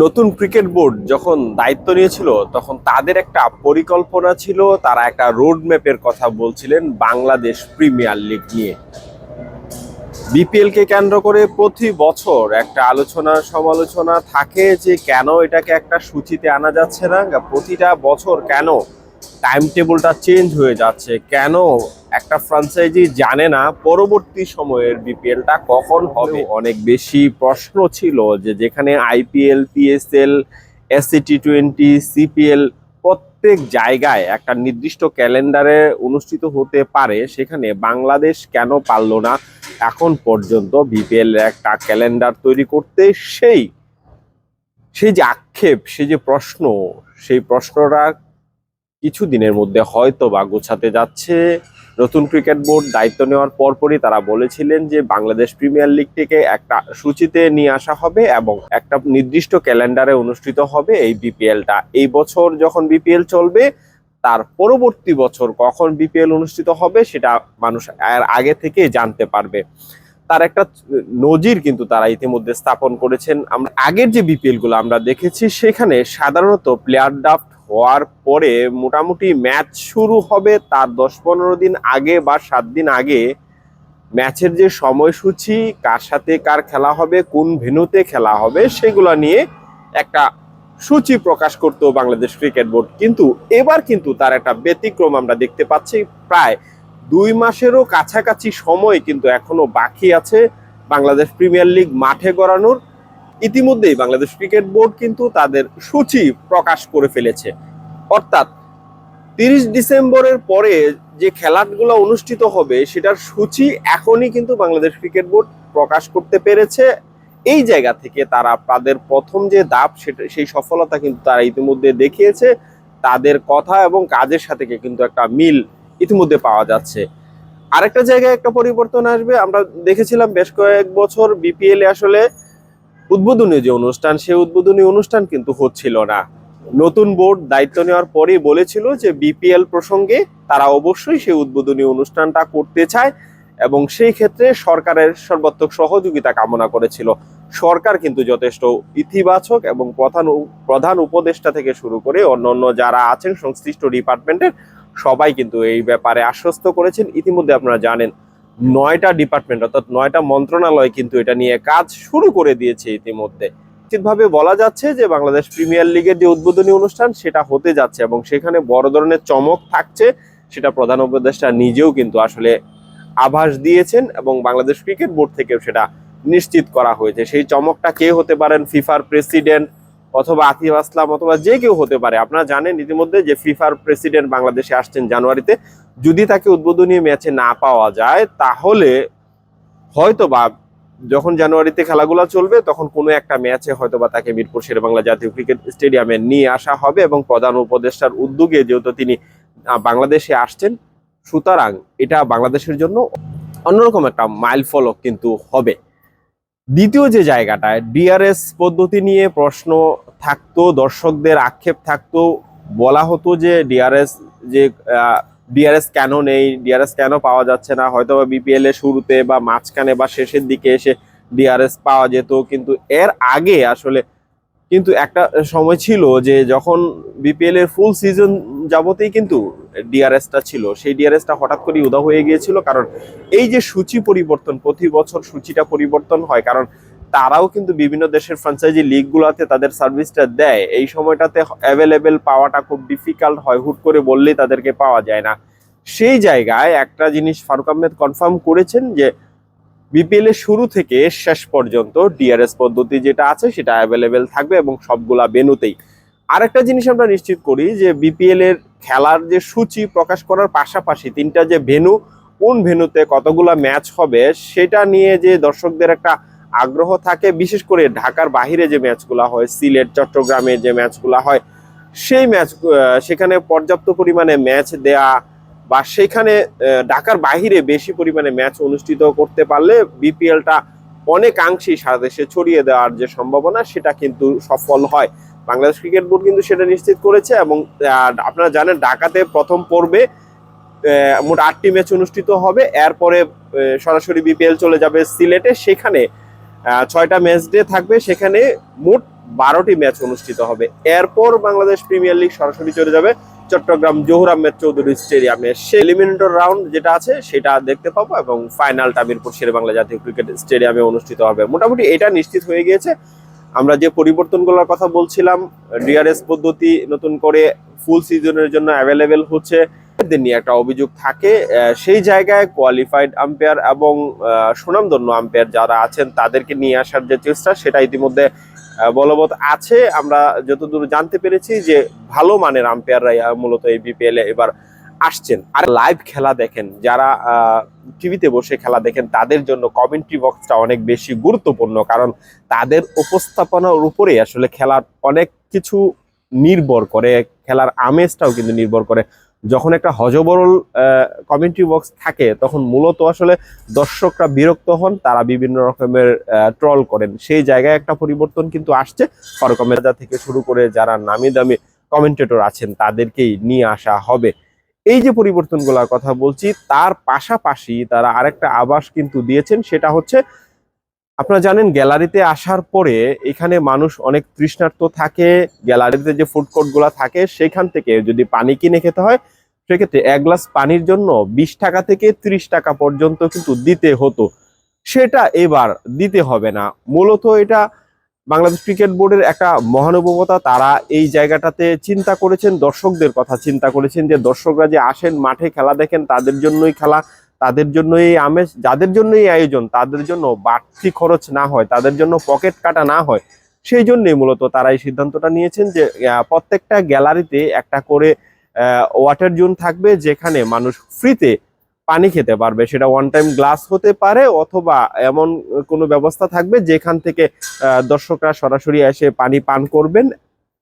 নতুন cricket board যখন দায়িত্ব নিয়েছিল, তখন তাদের একটা পরিকল্পনা ছিল, তারা একটা রোড ম্যাপের কথা বলছিলেন বাংলাদেশ প্রিমিয়ার লিগ নিয়ে। বিপিএল কে কেন্দ্র করে প্রতি বছর একটা আলোচনা, সমালোচনা থাকে যে কেন এটাকে একটা সূচিতে আনা যাচ্ছে না, প্রতিটা বছর কেন টাইম টেবিলটা চেঞ্জ হয়ে যাচ্ছে, কেন একটা ফ্রাঞ্চাইজি জানে না পরবর্তী সময়ের বিপিএলটা কখন হবে। অনেক বেশি প্রশ্ন ছিল যে যেখানে IPL PSL SC T twenty CPL প্রত্যেক জায়গায় একটা নির্দিষ্ট ক্যালেন্ডারে অনুষ্ঠিত হতে পারে, সেখানে বাংলাদেশ কেন পারল না এখন পর্যন্ত বিপিএল একটা ক্যালেন্ডার তৈরি করতে সেই সেই যে আক্ষেপ, সেই যে প্রশ্ন, সেই প্রশ্নটা কিছু দিনের মধ্যে হয়তো বা গোছাতে যাচ্ছে। নতুন ক্রিকেট বোর্ড দায়িত্ব নেওয়ার পরপরই তারা বলেছিলেন যে বাংলাদেশ প্রিমিয়ার লিগ থেকে একটা সূচিতে নিয়ে আসা হবে এবং একটা নির্দিষ্ট ক্যালেন্ডারে অনুষ্ঠিত হবে এই বিপিএলটা। এই বছর যখন বিপিএল চলবে, তার পরবর্তী বছর কখন বিপিএল অনুষ্ঠিত হবে সেটা মানুষ এর আগে থেকে জানতে পারবে। তার একটা নজির কিন্তু তারা ইতিমধ্যে স্থাপন করেছেন। আমরা আগের যে বিপিএলগুলো আমরা দেখেছি, সেখানে সাধারণত প্লেয়ার ড্রাফট হওয়ার পরে মোটামুটি ম্যাচ শুরু হবে তার দশ পনেরো দিন আগে বা সাত দিন আগে। ম্যাচের যে সময়সূচি, কার সাথে কার খেলা হবে, কোন ভেন্যুতে খেলা হবে, সেগুলো নিয়ে একটা সূচি প্রকাশ করতো বাংলাদেশ ক্রিকেট বোর্ড। কিন্তু এবার কিন্তু তার একটা ব্যতিক্রম আমরা দেখতে পাচ্ছি। প্রায় দুই মাসেরও কাছাকাছি সময় কিন্তু এখনও বাকি আছে বাংলাদেশ প্রিমিয়ার লিগ মাঠে গড়ানোর। ইতিমধ্যেই বাংলাদেশ ক্রিকেট বোর্ড কিন্তু তাদের সূচি প্রকাশ করে ফেলেছে। অর্থাৎ তিরিশ ডিসেম্বরের পরে যে খেলাগুলো অনুষ্ঠিত হবে, সেটার সূচি এখনই কিন্তু বাংলাদেশ ক্রিকেট বোর্ড প্রকাশ করতে পেরেছে। এই জায়গা থেকে তারা তাদের প্রথম যে দাপ সেটা, সেই সফলতা কিন্তু তারা ইতিমধ্যে দেখিয়েছে। তাদের কথা এবং কাজের সাথে কিন্তু একটা মিল ইতিমধ্যে পাওয়া যাচ্ছে। আরেকটা জায়গায় একটা পরিবর্তন আসবে। আমরা দেখেছিলাম বেশ কয়েক বছর বিপিএল আসলে উদ্বোধনী যে অনুষ্ঠান, সেই উদ্বোধনী অনুষ্ঠান কিন্তু হচ্ছিল না। নতুন বোর্ড দায়িত্ব নেওয়ার পরেই বলেছিল যে বিপিএল প্রসঙ্গে তারা অবশ্যই সেই উদ্বোধনী অনুষ্ঠানটা করতে চায় এবং সেই ক্ষেত্রে সরকারের সর্বাত্মক সহযোগিতা কামনা করেছিল। সরকার কিন্তু যথেষ্ট ইতিবাচক এবং প্রধান প্রধান উপদেষ্টা থেকে শুরু করে অন্যান্য যারা আছেন সংশ্লিষ্ট ডিপার্টমেন্টের সবাই কিন্তু এই ব্যাপারে আশ্বস্ত করেছেন। ইতিমধ্যে আপনারা জানেন নয়টা ডিপার্টমেন্ট, অর্থাৎ নয়টা মন্ত্রণালয় কিন্তু এটা নিয়ে কাজ শুরু করে দিয়েছে ইতিমধ্যে। নিশ্চিতভাবে বলা যাচ্ছে যে বাংলাদেশ প্রিমিয়ার লিগের যে উদ্বোধনী অনুষ্ঠান, সেটা হতে যাচ্ছে এবং সেখানে বড় ধরনের চমক থাকছে, সেটা প্রধান উপদেষ্টা নিজেও কিন্তু আসলে আভাস দিয়েছেন এবং বাংলাদেশ ক্রিকেট বোর্ড থেকেও সেটা নিশ্চিত করা হয়েছে। সেই চমকটা কে হতে পারেন? ফিফার প্রেসিডেন্ট অথবা আতিফ আসলাম অথবা যে কেউ হতে পারে। আপনারা জানেন ইতিমধ্যে যে ফিফার প্রেসিডেন্ট বাংলাদেশে আসছেন জানুয়ারিতে। যদি তাকে উদ্বোধনী ম্যাচে না পাওয়া যায়, তাহলে হয়তো বা যখন জানুয়ারিতে খেলাগুলো চলবে, তখন কোনো একটা ম্যাচে হয়তো বা তাকে মিরপুর শেরেবাংলা জাতীয় ক্রিকেট স্টেডিয়ামে নিয়ে আসা হবে এবং প্রধান উপদেষ্টার উদ্যোগে যেহেতু তিনি বাংলাদেশে আসছেন, সুতরাং এটা বাংলাদেশের জন্য অন্যরকম একটা মাইল ফলক কিন্তু হবে। দ্বিতীয় যে জায়গাটায়, ডিআরএস পদ্ধতি নিয়ে প্রশ্ন থাকতো, দর্শকদের আক্ষেপ থাকতো, বলা হতো যে ডিআরএস যে ডিআরএস কেন নেই ডিআরএস কেন পাওয়া যাচ্ছে না হয়তো বা বিপিএল এর শুরুতে বা মাঝখানে বা শেষের দিকে এসে ডিআরএস পাওয়া যেত, কিন্তু এর আগে আসলে কিন্তু একটা সময় ছিল যে যখন বিপিএল এর ফুল সিজন যাবতেই কিন্তু ডিআরএসটা ছিল, সেই ডিআরএসটা হঠাৎ করে উদা হয়ে গিয়েছিল, কারণ এই যে সূচি পরিবর্তন, প্রতি বছর সূচিটা পরিবর্তন হয়, কারণ তারাও কিন্তু বিভিন্ন দেশের ফ্রাঞ্চাইজি লিগগুলোতে তাদের সার্ভিসটা দেয়। এই সময়টাতে অ্যাভেলেবেল পাওয়াটা খুব ডিফিকাল্ট হয়। হুট করে বললেই তাদেরকে পাওয়া যায় না। সেই জায়গায় একটা জিনিস ফারুক আহমেদ কনফার্ম করেছেন যে বিপিএল এর শুরু থেকে শেষ পর্যন্ত ডিআরএস পদ্ধতি যেটা আছে, সেটা অ্যাভেলেবেল থাকবে এবং সবগুলা বেনুতেই আরেকটা জিনিস আমরা নিশ্চিত করি যে বিপিএল এর খেলার যে সূচি প্রকাশ করার পাশাপাশি তিনটা যে ভেনু কোন ভেনুতে কতগুলা ম্যাচ হবে, সেটা নিয়ে যে দর্শকদের একটা আগ্রহ থাকে, বিশেষ করে ঢাকার বাহিরে যে ম্যাচগুলো হয়, সিলেট, চট্টগ্রামে যে ম্যাচগুলো হয়, সেই ম্যাচ সেখানে পর্যাপ্ত পরিমাণে ম্যাচ দেয়া বা সেখানে ঢাকার বাহিরে বেশি পরিমাণে ম্যাচ অনুষ্ঠিত করতে পারলে বিপিএলটা অনেকাংশেই সারা দেশে ছড়িয়ে দেওয়ার যে সম্ভাবনা, সেটা কিন্তু সফল হয়। বাংলাদেশ ক্রিকেট বোর্ড কিন্তু সেটা নিশ্চিত করেছে এবং আপনারা জানেন ঢাকাতে প্রথম পর্বে মোট আটটি ম্যাচ অনুষ্ঠিত হবে। এরপরে সরাসরি বিপিএল চলে যাবে সিলেটে। সেখানে ছয়টা ম্যাচ ডে থাকবে। সেখানে মোট বারোটি ম্যাচ অনুষ্ঠিত হবে। এরপর বাংলাদেশ প্রিমিয়ার লিগ সরাসরি চলে যাবে চট্টগ্রাম জহুর আহমেদ চৌধুরী স্টেডিয়ামে। সে এলিমিনেটর রাউন্ড যেটা আছে, সেটা দেখতে পাবো এবং ফাইনালটা মিরপুর শেরে বাংলা জাতীয় ক্রিকেট স্টেডিয়ামে অনুষ্ঠিত হবে। মোটামুটি এটা নিশ্চিত হয়ে গিয়েছে। আমরা যে পরিবর্তনগুলোর কথা বলছিলাম ডিআরএস পদ্ধতি নতুন করে ফুল সিজনের জন্য অ্যাভেলেবেল হচ্ছে। নিয়ে একটা অভিযোগ থাকে সেই জায়গায় কোয়ালিফাইড আম্পায়ার এবং সুনামধন্য আম্পায়ার যারা আছেন তাদেরকে নিয়ে আসার যে চেষ্টা সেটা ইতিমধ্যে বলবৎ আছে। আমরা যতদূর জানতে পেরেছি যে ভালো মানের আম্পায়াররাই মূলত এই বিপিএল এবার আসছেন। আর লাইভ খেলা দেখেন, যারা টিভিতে বসে খেলা দেখেন তাদের জন্য কমেন্ট্রি বক্সটা অনেক বেশি গুরুত্বপূর্ণ কারণ তাদের উপস্থাপনার উপরে আসলে খেলার অনেক কিছু নির্ভর করে, খেলার আমেজটাও কিন্তু নির্ভর করে যখন একটা হজবরল কমেন্ট্রি বক্স থাকে, তখন মূলত আসলে দর্শকরা বিরক্ত হন, তারা বিভিন্ন রকমের ট্রল করেন। সেই জায়গায় একটা পরিবর্তন কিন্তু আসছে। ফারুক আহমেদা থেকে শুরু করে যারা নামি দামি কমেন্টেটর আছেন, তাদেরকেই নিয়ে আসা হবে। এই যে পরিবর্তনগুলোর কথা বলছি, তার পাশাপাশি তারা আরেকটা আবাস কিন্তু দিয়েছেন, সেটা হচ্ছে আপনারা জানেন, গ্যালারিতে আসার পরে এখানে মানুষ অনেক তৃষ্ণার্ত থাকে। গ্যালারিতে যে ফুড কোর্টগুলো থাকে, সেখান থেকে যদি পানি কিনে খেতে হয়, সেক্ষেত্রে এক গ্লাস পানির জন্য বিশ টাকা থেকে ত্রিশ টাকা পর্যন্ত কিন্তু দিতে হতো। সেটা এবার দিতে হবে না। মূলত এটা বাংলাদেশ ক্রিকেট বোর্ডের একটা মহানুভবতা। তারা এই জায়গাটাতে চিন্তা করেছেন, দর্শকদের কথা চিন্তা করেছেন যে দর্শকরা যে আসেন, মাঠে খেলা দেখেন, তাদের জন্যই খেলা। তাদের জন্য এই আমেজ, যাদের জন্য এই আয়োজন, তাদের জন্য বাড়তি খরচ না হয়, তাদের জন্য পকেট কাটা না হয়, সেই জন্যই মূলত তারা এই সিদ্ধান্তটা নিয়েছেন যে প্রত্যেকটা গ্যালারিতে একটা করে ওয়াটার জোন থাকবে যেখানে মানুষ ফ্রিতে পানি খেতে পারবে। সেটা ওয়ান টাইম গ্লাস হতে পারে অথবা এমন কোনো ব্যবস্থা থাকবে যেখান থেকে দর্শকরা সরাসরি এসে পানি পান করবেন।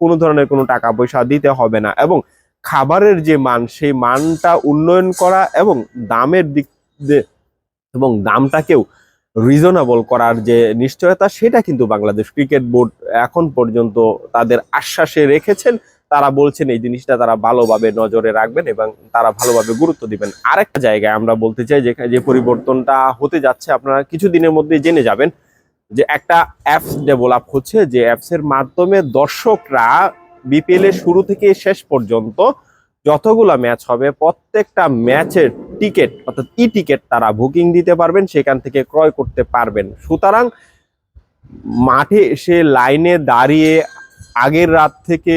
কোনো ধরনের কোনো টাকা পয়সা দিতে হবে না এবং খাবারের যে মান, সেই মানটা উন্নয়ন করা এবং দামের দিক এবং দামটাকেও রিজনেবল করার যে নিশ্চয়তা, সেটা কিন্তু বাংলাদেশ ক্রিকেট বোর্ড এখন পর্যন্ত তাদের আশ্বাসে রেখেছেন। তারা বলছেন এই জিনিসটা তারা ভালোভাবে নজরে রাখবেন এবং তারা ভালোভাবে গুরুত্ব দিবেন। আরেকটা জায়গায় আমরা বলতে চাই যে পরিবর্তনটা হতে যাচ্ছে, আপনারা কিছুদিনের মধ্যে জেনে যাবেন যে একটা অ্যাপস ডেভেলপ হচ্ছে, যে অ্যাপসের মাধ্যমে দর্শকরা বিপিএল এর শুরু থেকে শেষ পর্যন্ত যতগুলা ম্যাচ হবে, প্রত্যেকটা ম্যাচের টিকিট অর্থাৎ ই টিকিট তারা বুকিং দিতে পারবেন, সেখান থেকে ক্রয় করতে পারবেন। সুতরাং মাঠে এসে লাইনে দাঁড়িয়ে আগের রাত থেকে,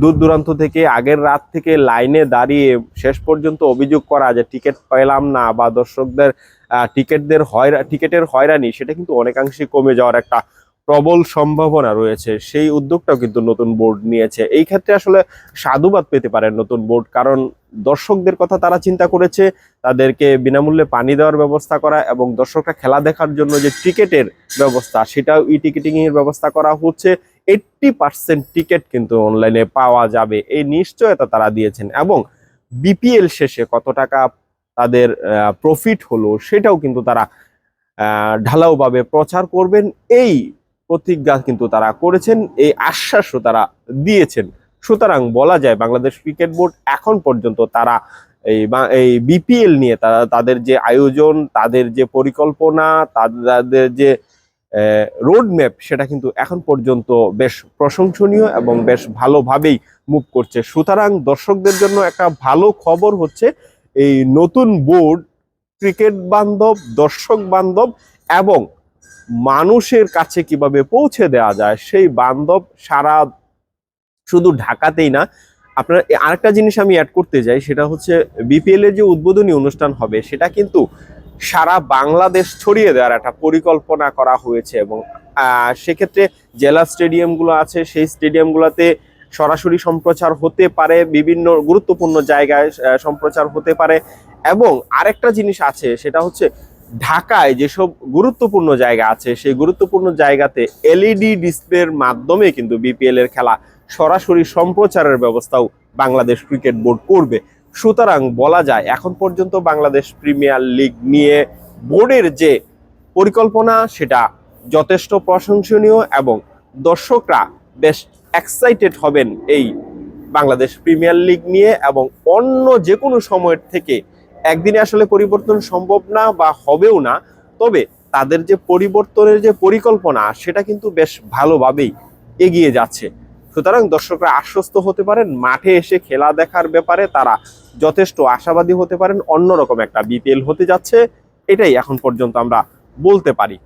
দূর দূরান্ত থেকে, আগের রাত থেকে লাইনে দাঁড়িয়ে শেষ পর্যন্ত অভিযোগ করা যে টিকিট পেলাম না বা দর্শকদের টিকিটদের হয়রা টিকিটের হয়রানি, সেটা কিন্তু অনেকাংশে কমে যাওয়ার একটা প্রবল সম্ভাবনা রয়েছে। সেই উদ্যোগটাও কিন্তু নতুন বোর্ড নিয়েছে। এই ক্ষেত্রে আসলে সাধুবাদ পেতে পারেন নতুন বোর্ড, কারণ দর্শকদের কথা তারা চিন্তা করেছে, তাদেরকে বিনামূল্যে পানি দেওয়ার ব্যবস্থা করা এবং দর্শকরা খেলা দেখার জন্য যে টিকিটের ব্যবস্থা, সেটাও ই টিকিটিং এর ব্যবস্থা করা হচ্ছে। এইট্টি পার্সেন্ট টিকিট কিন্তু অনলাইনে পাওয়া যাবে। এই নিশ্চয়তা তারা দিয়েছেন এবং বিপিএল শেষে কত টাকা তাদের প্রফিট হলো সেটাও কিন্তু তারা ঢালাওভাবে প্রচার করবেন। এই প্রতিজ্ঞা কিন্তু তারা করেছেন, এই আশ্বাসও তারা দিয়েছেন। সুতরাং বলা যায় বাংলাদেশ ক্রিকেট বোর্ড এখন পর্যন্ত তারা এই এই বিপিএল নিয়ে তারা, তাদের যে আয়োজন, তাদের যে পরিকল্পনা, তাদের যে রোড ম্যাপ সেটা কিন্তু এখন পর্যন্ত বেশ প্রশংসনীয় এবং বেশ ভালোভাবেই মুভ করছে। সুতরাং দর্শকদের জন্য একটা ভালো খবর হচ্ছে, এই নতুন বোর্ড ক্রিকেট বান্ধব, দর্শক বান্ধব এবং মানুষের কাছে কীভাবে পৌঁছে দেওয়া যায়, সেই বান্ধব সারা শুধু ঢাকাতেই না। আপনার আরেকটা জিনিস আমি অ্যাড করতে চাই, সেটা হচ্ছে বিপিএল এর যে উদ্বোধনী অনুষ্ঠান হবে, সেটা কিন্তু সারা বাংলাদেশ ছড়িয়ে দেওয়ার একটা পরিকল্পনা করা হয়েছে এবং সেক্ষেত্রে জেলা স্টেডিয়ামগুলো আছে, সেই স্টেডিয়ামগুলোতে সরাসরি সম্প্রচার হতে পারে, বিভিন্ন গুরুত্বপূর্ণ জায়গায় সম্প্রচার হতে পারে এবং আরেকটা জিনিস আছে, সেটা হচ্ছে ঢাকায় যেসব গুরুত্বপূর্ণ জায়গা আছে, সেই গুরুত্বপূর্ণ জায়গাতে এলইডি ডিসপ্লের মাধ্যমে কিন্তু বিপিএল এর খেলা সরাসরি সম্প্রচারের ব্যবস্থাও বাংলাদেশ ক্রিকেট বোর্ড করবে। সুতরাং বলা যায়, এখন পর্যন্ত বাংলাদেশ প্রিমিয়ার লিগ নিয়ে বোর্ডের যে পরিকল্পনা, সেটা যথেষ্ট প্রশংসনীয় এবং দর্শকরা বেশ এক্সাইটেড হবেন এই বাংলাদেশ প্রিমিয়ার লিগ নিয়ে এবং অন্য যে কোনো সময়ের থেকে একদিনে আসলে পরিবর্তন সম্ভব না বা হবেও না, তবে তাদের যে পরিবর্তনের যে পরিকল্পনা, সেটা কিন্তু বেশ ভালোভাবেই এগিয়ে যাচ্ছে। সুতরাং দর্শকরা আশ্বস্ত হতে পারেন, মাঠে এসে খেলা দেখার ব্যাপারে তারা যথেষ্ট আশাবাদী হতে পারেন, অন্যরকম একটা বিপিএল হতে যাচ্ছে। এটাই এখন পর্যন্ত আমরা বলতে পারি।